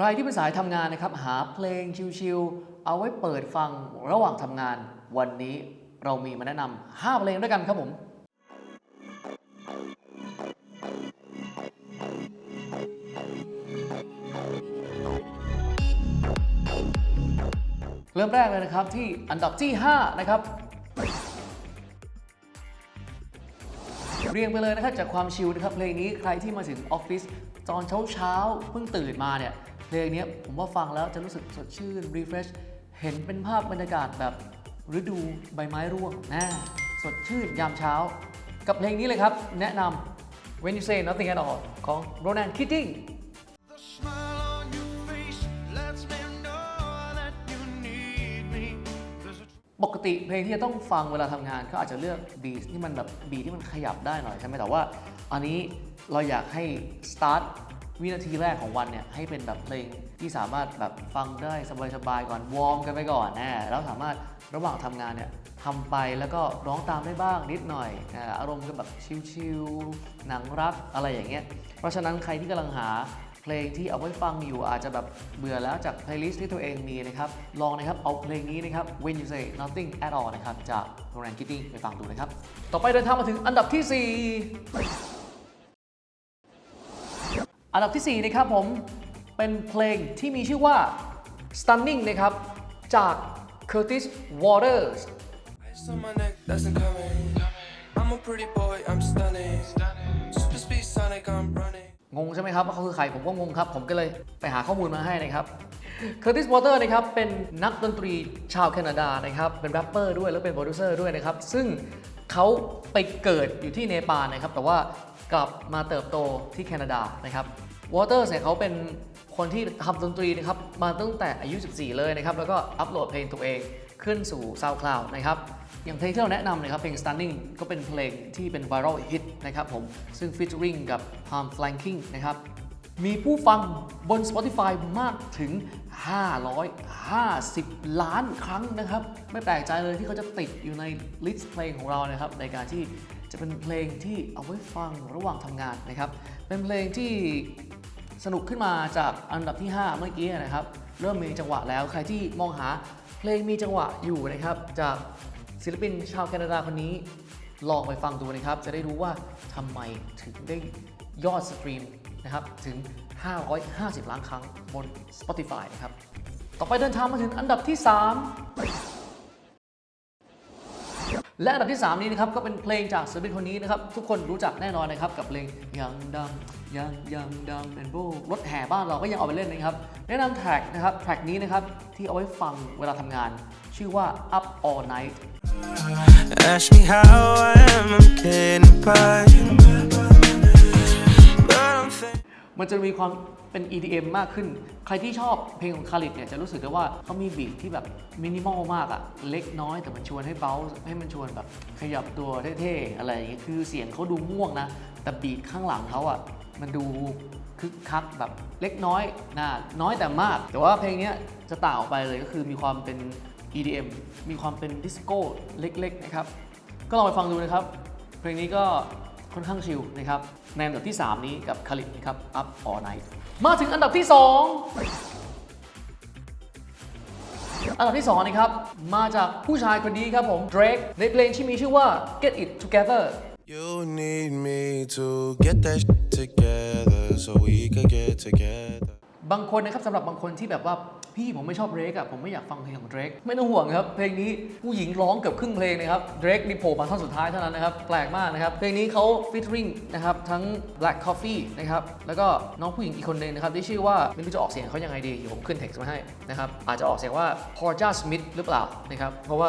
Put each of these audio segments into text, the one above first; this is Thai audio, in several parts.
ใครที่เป็นสายทำงานนะครับ หาเพลงชิลๆเอาไว้เปิดฟังระหว่างทำงาน วันนี้เรามีมาแนะนำ5เพลงด้วยกันครับผมเริ่มแรกเลยนะครับที่อันดับที่ 5 นะครับ เรียงไปเลยนะครับจากความชิลนะครับเพลงนี้ใครที่มาถึงออฟฟิศตอนเช้าเช้าเพิ่งตื่นมาเนี่ย เพลงนี้ผมว่าฟังแล้วจะรู้สึกสดชื่น refresh เห็นเป็นภาพบรรยากาศแบบฤดูใบไม้ร่วงนะสดชื่นยามเช้า กับเพลงนี้เลยครับ แนะนำ When You Say Nothing at All ของ Ronan Keating The smile on your face lets me know that you need me. There's a ปกติเพลงที่จะต้องฟังเวลาทำงานก็อาจจะเลือกบีทที่มันแบบบีทที่มันขยับได้หน่อยใช่ไหมแต่ว่า อันนี้เราอยากให้ start วินาทีแรกของวันเนี่ยให้เป็นแบบเพลงที่สามารถแบบฟังได้สบายๆก่อนวอร์มกันไปก่อนนะแล้วสามารถระหว่างทำงานเนี่ยทำไปแล้วก็ร้องตามได้บ้างนิดหน่อยอาอารมณ์ก็แบบชิลๆหนังรักอะไรอย่างเงี้ยเพราะฉะนั้นใครที่กำลังหาเพลงที่เอาไว้ฟังอยู่อาจจะแบบเบื่อแล้วจากเพลย์ลิสต์ที่ตัวเองมีนะครับลองนะครับเอาเพลงนี้นะครับ When You Say Nothing at All นะครับจากโรงแรมคิตตี้ไปฟังดูนะครับ ต่อไปเดินทางมาถึงอันดับที่ 4 อันดับที่ 4 นะครับผม เป็นเพลงที่มีชื่อว่า Stunning นะครับ จาก Curtis Waters Ice on my neck, that's incoming. I'm a pretty boy, I'm stunning. Super speed Sonic, I'm running. งงใช่ไหมครับว่าเขาคือใครผมก็งงครับ ผมก็เลยไปหาข้อมูลมาให้นะครับ Curtis Water นะครับเป็นนักดนตรีชาวแคนาดานะครับเป็นแรปเปอร์ด้วยแล้วเป็นโปรดิวเซอร์ด้วยนะครับ ซึ่งเขาไปเกิดอยู่ที่เนปาลนะครับ แต่ว่า กลับมาเติบโตที่แคนาดานะครับ Waters เนี่ยเขาเป็นคนที่ทำดนตรีนะครับมาตั้งแต่อายุ 14 เลยนะครับ แล้วก็อัปโหลดเพลงตัวเองขึ้นสู่ SoundCloud นะครับ อย่างเพลงที่เราแนะนำนะครับ เพลง Stunning ก็เป็นเพลงที่เป็น viral hit นะครับผม ซึ่ง featuring กับ Palm Flanking นะครับ มีผู้ฟังบน Spotify มากถึง 550 ล้านครั้งนะครับ ไม่แปลกใจเลยที่เขาจะติดอยู่ในลิสต์เพลงของเรานะครับ ในการที่ จะเป็นเพลงที่เอาไว้ฟังระหว่างทำงานนะครับ เป็นเพลงที่สนุกขึ้นมาจากอันดับที่ 5 เมื่อกี้นะครับ เริ่มมีจังหวะแล้วใครที่มองหาเพลงมีจังหวะอยู่นะครับ จากศิลปินชาวแคนาดาคนนี้ ลองไปฟังดูนะครับ จะได้รู้ว่าทำไมถึงได้ยอดสตรีมนะครับถึง 550 ล้านครั้งบน Spotify นะครับ ต่อไปเดินทางมาถึงอันดับที่ 3 และอันดับที่ 3 นี้นะครับก็เป็นเพลงจากศิลปินคนนี้นะครับทุกคนรู้จักแน่นอนนะครับกับเพลงยังดังยังยังดังแอนโบรถแห่บ้านเราก็ยังเอาไปเล่นนะครับแนะนำแทร็กนะครับแทร็กนี้นะครับที่เอาไว้ฟังเวลาทำงาน ชื่อว่า Up All Night Ask me how I am, I'm getting by. มันจะมีความเป็น EDM มากขึ้น ใครที่ชอบเพลงของคาริดเนี่ยจะรู้สึกได้ว่าเขามีบีทที่แบบมินิมอลมากอะเล็กน้อยแต่มันชวนให้เบาให้มันชวนแบบขยับตัวเท่ๆอะไรอย่างเงี้ยคือเสียงเขาดูม่วงนะ แต่บีทข้างหลังเขาอะมันดูคึกคักแบบเล็กน้อยนะน้อยแต่มาก แต่ว่าเพลงนี้จะต่างออกไปเลยก็คือมีความเป็น EDM มีความเป็นดิสโก้เล็กๆนะครับ ก็ลองไปฟังดูนะครับ เพลงนี้ก็ ค่อนข้างชิลนะครับในอันดับที่ 3 นี้กับคาริบนะครับ Up All Night มาถึงอันดับที่ 2 อันดับที่2นะครับมาจากผู้ชายคนนี้ครับผม Drake ในเพลงที่มีชื่อว่า Get It Together You need me to get that shit together so we can get together. บางคนนะครับสำหรับบางคนที่แบบว่าพี่ผมไม่ชอบเดรกอะผมไม่อยากฟังเพลงของเดรกไม่ต้องห่วงครับ เพลงนี้ผู้หญิงร้องเกือบครึ่งเพลงนะครับเดรกนี่โผล่มาท่อนสุดท้ายเท่านั้นนะครับ แปลกมากนะครับ เพลงนี้เขาฟิชริงนะครับ ทั้ง Black Coffee นะครับ แล้วก็น้องผู้หญิงอีกคนหนึ่งนะครับ ที่ชื่อว่า ไม่รู้จะออกเสียงเขายังไงดีเดี๋ยวผมขึ้นเท็กซ์มาให้นะครับ อาจจะออกเสียงว่า Porja Smith หรือเปล่านะครับ เพราะว่า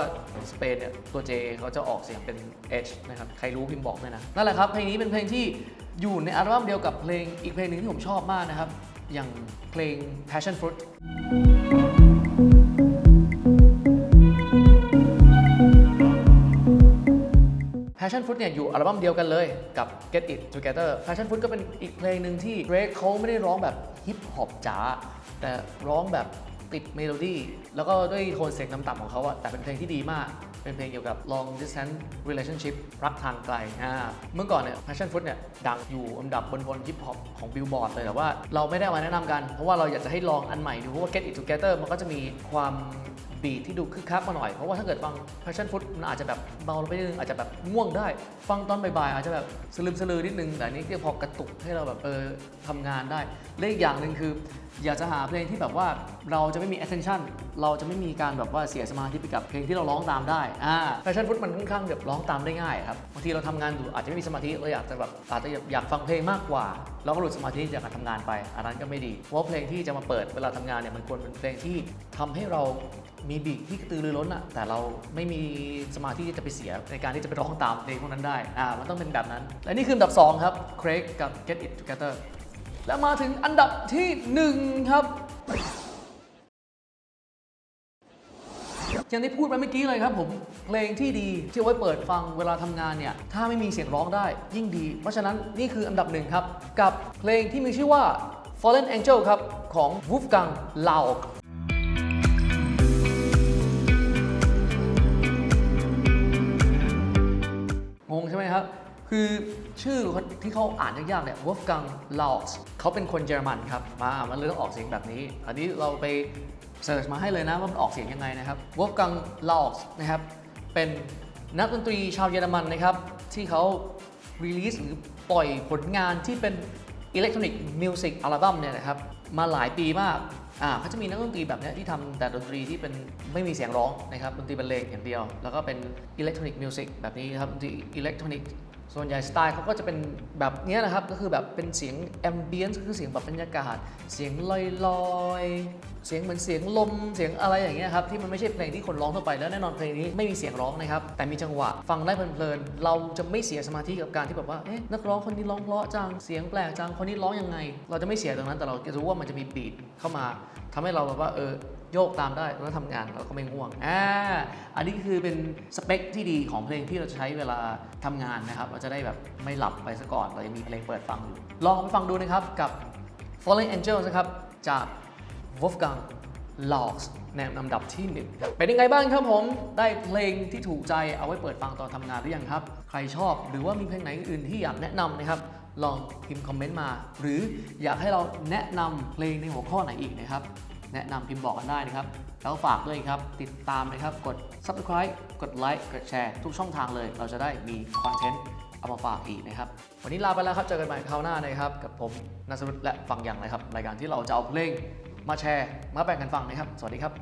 สเปนเนี่ยตัว J เขาจะออกเสียงเป็น H นะครับ ใครรู้พิมพ์บอกด้วยนะ นั่นแหละครับ เพลงนี้เป็นเพลงที่อยู่ในอัลบั้มเดียวกับเพลงอีกเพลงหนึ่งที่ผมชอบมากนะครับ อย่างเพลง Passion Fruit Passion Fruit เนี่ยอยู่อัลบั้มเดียวกันเลยกับ Get It Together Passion Fruit ก็เป็นอีกเพลงหนึ่งที่ Drake เขาไม่ได้ร้องแบบฮิปฮอปจ๋าแต่ร้องแบบติดเมโลดี้แล้วก็ด้วยโทนเสียงต่ำของเขาอะแต่เป็นเพลงที่ดีมาก เป็นเพลงเกี่ยวกับ long distance relationship รักทางไกลอ่าเมื่อก่อนเนี่ย passion fruit เนี่ยดังอยู่อันดับบนบนฮิปฮอปของ billboard เลยแต่ว่าเราไม่ได้มาแนะนำกัน เพราะว่าเราอยากจะให้ลองอันใหม่ดูเพราะว่า get it together มันก็จะมีความบีทที่ดูคึกคักมาหน่อย เพราะว่าถ้าเกิดฟัง passion fruit มันอาจจะแบบเบาลงไปนิดนึงอาจจะแบบง่วงได้ ฟังตอนบ่ายๆอาจจะแบบสลืมสลือนิดนึงแต่อันนี้ก็พอกระตุกให้เราแบบเออทำงานได้และอีกอย่างหนึ่งคืออยากจะหาเพลงที่แบบว่าเราจะไม่มี attention เราจะไม่มีการแบบว่าเสียสมาธิไปกับเพลงที่เราร้องตามได้อ่า passion fruit มันค่อนข้างแบบร้องตามได้ง่ายครับบางทีเราทำงานอยู่อาจจะไม่มีสมาธิเราอยากจะแบบอาจจะอยากฟังเพลงมากกว่าเราก็หลุดสมาธิจากการทำงานไป อันนั้นก็ไม่ดีเพราะเพลงที่จะมาเปิดเวลาทำงานเนี่ยมันควรเป็นเพลงที่ทำให้เรามีบีทที่กระตือรือร้นอะแต่เราไม่มีสมาธิที่จะไปเสียในการที่จะไปร้องตามเพลงพวกนั้นได้อ่ามันต้องเป็นแบบนั้นและนี่คืออันดับสองครับ Craig กับ Get It Together และมาถึงอันดับที่หนึ่งครับ อย่างที่พูดไปเมื่อกี้เลยครับผม เพลงที่ดีที่เอาไว้เปิดฟังเวลาทำงานเนี่ย ถ้าไม่มีเสียงร้องได้ยิ่งดี เพราะฉะนั้นนี่คืออันดับหนึ่งครับ กับเพลงที่มีชื่อว่า Fallen Angel ครับ ของ Wolfgang Lauk คือชื่อที่เขาอ่านยากๆเนี่ย Wolfgang Laus เขาเป็นคนเยอรมันครับ มามันเลยต้องออกเสียงแบบนี้ อันนี้เราไปเสิร์ชมาให้เลยนะว่ามันออกเสียงยังไงนะครับ Wolfgang Laus นะครับ เป็นนักดนตรีชาวเยอรมันนะครับ ที่เขา release หรือปล่อยผลงานที่เป็น Electronic Music Album เนี่ยนะครับ มาหลายปีมากอ่าเขาจะมีนักดนตรีแบบเนี้ยที่ทำแต่ดนตรีที่เป็นไม่มีเสียงร้องนะครับดนตรีบรรเลงอย่างเดียว แล้วก็เป็น Electronic Music แบบนี้ครับดนตรี Electronic ส่ ส่วนใหญ่สไตล์เขาก็จะเป็นแบบนี้นะครับ ก็คือแบบเป็นเสียงแอมเบียนคือเสียงแบบบรรยากาศ เสียงลอยๆเสียงเหมือนเสียงลม เสียงอะไรอย่างเงี้ยครับที่มันไม่ใช่เพลงที่คนร้องทั่วไปแล้วแน่นอนเพลงนี้ไม่มีเสียงร้องนะครับ แต่มีจังหวะฟังได้เพลินๆเราจะไม่เสียสมาธิกับการที่แบบว่าเอ๊ะนักร้องคนนี้ร้องเพราะจังเสียงแปลกจังคนนี้ร้องยังไง เราจะไม่เสียตรงนั้นแต่เราจะรู้ว่ามันจะมีบีทเข้ามา ทำให้เราแบบว่าเออโยกตามได้แล้วทำงานเราก็ไม่ง่วงอ่าอันนี้คือเป็นสเปคที่ดีของเพลงที่เราใช้เวลาทำงานนะครับ เราจะได้แบบไม่หลับไปซะก่อนเรายังมีเพลงเปิดฟังอยู่ ลองไปฟังดูนะครับกับ Falling Angels นะครับ จาก Wolfgang l o s ในวลำดับที่หนึ่งครับเป็นยังไงบ้างครับผม ได้เพลงที่ถูกใจเอาไว้เปิดฟังตอนทำงานหรือยังครับ ใครชอบหรือว่ามีเพลงไหนอื่นที่อยากแนะนำนะครับ ลองพิมพ์คอมเมนต์มา หรืออยากให้เราแนะนำเพลงในหัวข้อไหนอีกนะครับ แนะนำพิมพ์บอกกันได้นะครับ แล้วฝากด้วยครับ ติดตามนะครับ กด subscribe กดไลค์กดแชร์ทุกช่องทางเลย เราจะได้มีคอนเทนต์เอามาฝากอีกนะครับ วันนี้ลาไปแล้วครับ เจอกันใหม่คราวหน้านะครับ กับผมนัสรุตและฟังอย่างนะครับ รายการที่เราจะเอาเพลงมาแชร์ มาแบ่งกันฟังนะครับ สวัสดีครับ